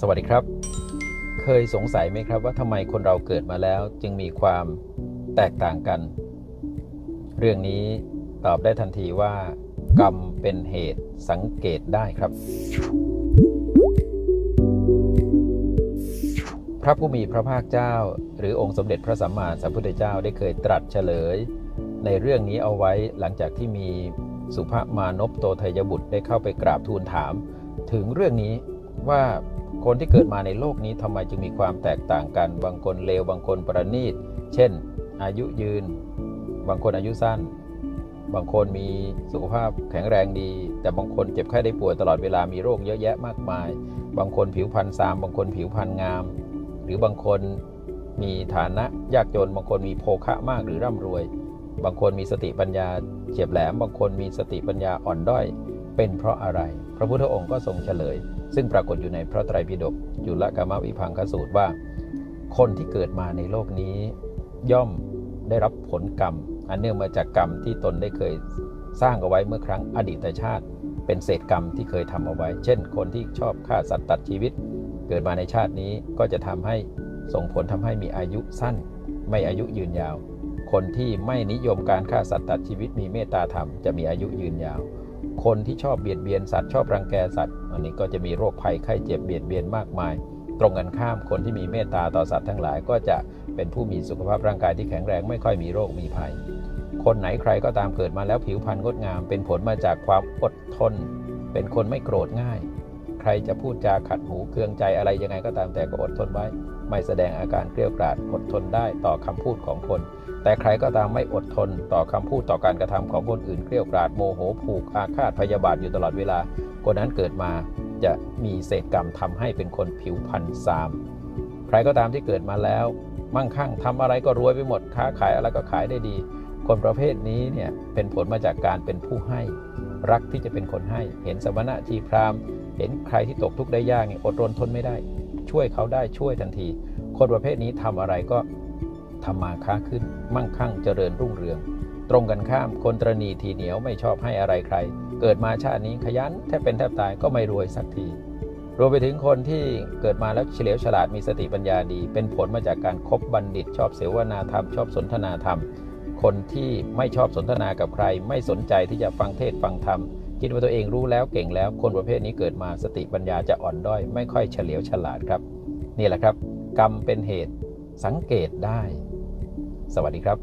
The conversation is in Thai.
สวัสดีครับ เคยสงสัยไหมครับว่าทำไมคนเราเกิดมาแล้ว จึงมีความแตกต่างกัน เรื่องนี้ตอบได้ทันทีว่า กรรมเป็นเหตุสังเกตได้ครับ พระผู้มีพระภาคเจ้า หรือองค์สมเด็จพระสัมมาสัมพุทธเจ้าได้เคยตรัสเฉลย ในเรื่องนี้เอาไว้หลังจากที่มีสุภมานพโตทยบุตรได้เข้าไปกราบทูลถาม ถึงเรื่องนี้ ว่าคนที่เกิดมาในโลกนี้ทำไมจึงมีความแตกต่างกัน บางคนเลวบางคนประณีต เช่น อายุยืน บางคนอายุสั้น บางคนมีสุขภาพแข็งแรงดี แต่บางคนเจ็บไข้ได้ป่วยตลอดเวลามีโรคเยอะแยะมากมาย บางคนผิวพรรณซาม บางคนผิวพรรณงาม หรือบางคนมีฐานะยากจน บางคนมีโภคะมากหรือร่ำรวย บางคนมีสติปัญญาเฉียบแหลม บางคนมีสติปัญญาอ่อนด้อย เป็นเพราะอะไร พระพุทธองค์ก็ทรงเฉลย ซึ่งปรากฏอยู่ในพระไตรปิฎกจุลกรรมวิพังคสูตรว่า คนที่เกิดมาในโลกนี้ย่อมได้รับผลกรรม อันเนื่องมาจากกรรมที่ตนได้เคยสร้างเอาไว้เมื่อครั้งอดีตชาติ เป็นเศษกรรมที่เคยทำเอาไว้ เช่น คนที่ชอบฆ่าสัตว์ตัดชีวิต เกิดมาในชาตินี้ก็จะทำให้ส่งผลทำให้มีอายุสั้น ไม่อายุยืนยาว คนที่ไม่นิยมการฆ่าสัตว์ตัดชีวิตมีเมตตาธรรมจะมีอายุยืนยาว คนที่ชอบเบียดเบียนสัตว์ชอบรังแกสัตว์ อันนี้ก็จะมีโรคภัยไข้เจ็บเบียดเบียนมากมาย ตรงกันข้ามคนที่มีเมตตาต่อสัตว์ทั้งหลาย ก็จะเป็นผู้มีสุขภาพร่างกายที่แข็งแรงไม่ค่อยมีโรคมีภัย คนไหนใครก็ตามเกิดมาแล้วผิวพรรณงดงาม เป็นผลมาจากความอดทน เป็นคนไม่โกรธง่าย ใครจะพูดจาขัดหูเคืองใจอะไรยังไงก็ตามแต่ก็อดทนไว้ ไม่แสดงอาการเกลียวกราดอดทนได้ต่อคำพูดของคน แต่ใครก็ตามไม่อดทนต่อคำพูดต่อการกระทำของคนอื่นเกลียวกราดโมโหผูกอาฆาตพยาบาทอยู่ตลอดเวลา คนนั้นเกิดมาจะมีเศษกรรมทำให้เป็นคนผิวพรรณซามใครก็ตามที่เกิดมาแล้ว มั่งคั่งทำอะไรก็รวยไปหมดค้าขายอะไรก็ขายได้ดี คนประเภทนี้เนี่ยเป็นผลมาจากการเป็นผู้ให้ รักที่จะเป็นคนให้ เห็นสมณะชีพรามเห็นใครที่ตกทุกข์ได้ยากเนี่ยอดรนทนไม่ได้ ช่วยเขาได้ช่วยทันที คนประเภทนี้ทำอะไรก็ทำมาค้าขึ้น มั่งคั่งเจริญรุ่งเรือง ตรงกันข้ามคนตรณีทีเหนียวไม่ชอบให้อะไรใคร เกิดมาชาตินี้ขยันแทบเป็นแทบตายก็ไม่รวยสักทีรวมไปถึงคนที่เกิดมาแล้วเฉลียวฉลาดมีสติปัญญาดี เป็นผลมาจากการคบบัณฑิต ชอบเสวนาธรรม ชอบสนทนาธรรม คนที่ไม่ชอบสนทนากับใคร ไม่สนใจที่จะฟังเทศฟังธรรม คิดว่าตัวเองรู้แล้วเก่งแล้ว คนประเภทนี้เกิดมาสติปัญญาจะอ่อนด้อย ไม่ค่อยเฉลียวฉลาดครับ นี่แหละครับ กรรมเป็นเหตุสังเกตได้ สวัสดีครับ